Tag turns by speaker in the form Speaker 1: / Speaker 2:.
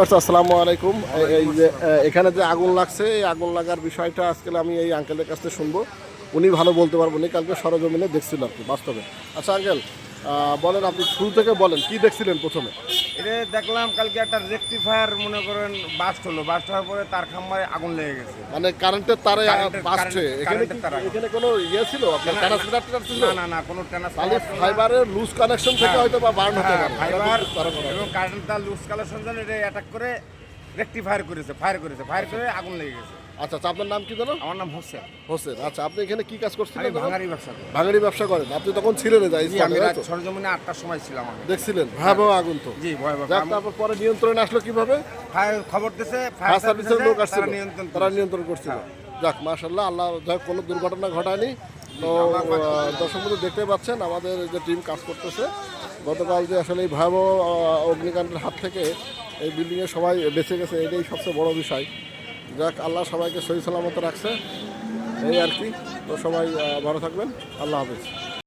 Speaker 1: আসসালামু আলাইকুম। এই- যে এখানে যে আগুন লাগছে, এই আগুন লাগার বিষয়টা আজকে আমি এই আঙ্কেলের কাছ থেকে শুনব। উনি ভালো বলতে পারব উনি কালকে সরজমিনে দেখছিল আর কি, বাস্তবে। আচ্ছা আঙ্কেল বলেন আপনি শুরু থেকে বলেন কি দেখছিলেন প্রথমে?
Speaker 2: এটা দেখলাম কালকে একটা রেকটিফায়ার মনে করেন বাস্ট হলো। বাস্ট হওয়ার পরে তার খাম্বায় আগুন লেগে গেছে।
Speaker 1: মানে কারেন্টের তারে বাসছে
Speaker 2: কারেন্ট-
Speaker 1: এখানে। এখানে কোনো ইয়ে ছিল? আপনার ট্রান্সমিটার ছিল?
Speaker 2: না না না কোনো ট্রান্সফার
Speaker 1: ফাইবারের লুজ কানেকশন থেকে হয়তো বা বার্ন হতে পারে।
Speaker 2: ফাইবার। এবং কারেন্ট তার লুজ কালেকশন জন্য এটা অ্যাটাক করে রেকটিফায়ার করেছে ফায়ার করেছে ফায়ার করে আগুন লেগে গেছে।
Speaker 1: আচ্ছা আচ্ছা, আপনার নাম কি জানো?
Speaker 2: আমার নাম হোসেন।
Speaker 1: হোসেন আচ্ছা আপনি এখানে কি কাজ
Speaker 2: আমি
Speaker 1: করছিলেন
Speaker 2: ভাঙারি ব্যবসা করি।
Speaker 1: ভাঙাড়ি ব্যবসা করেন। আপনি তখন ছিলেন এই
Speaker 2: জি আমি রাত সরজমিনে আটটার সময় ছিলাম আমি।
Speaker 1: দেখছিলেন? ভয়াবহ আগুন তো।
Speaker 2: জি ভয় ভয়
Speaker 1: যাক তারপর পরে নিয়ন্ত্রণে আসলো কীভাবে?
Speaker 2: ফায়ার খবর দিছে
Speaker 1: ফায়ার সার্ভিসের লোক আসছিল।
Speaker 2: তারা নিয়ন্ত্রণ
Speaker 1: তারা নিয়ন্ত্রণ করছিল। যাক মাশাল্লাহ আল্লাহ যাক কোনো দুর্ঘটনা ঘটায়নি। তো দর্শক বন্ধু দেখতে পাচ্ছেন আমাদের যে টিম কাজ করতেছে গতকাল যে আসলে এই ভয়াবহ অগ্নিকাণ্ডের হাত থেকে এই বিল্ডিংয়ে সবাই বেঁচে গেছে, এটাই সবচেয়ে বড় বিষয়। যাক, আল্লাহ সবাইকে সহি সালামত রাখছে। এই আর কি। তো সবাই ভালো থাকবেন। আল্লাহ হাফিজ।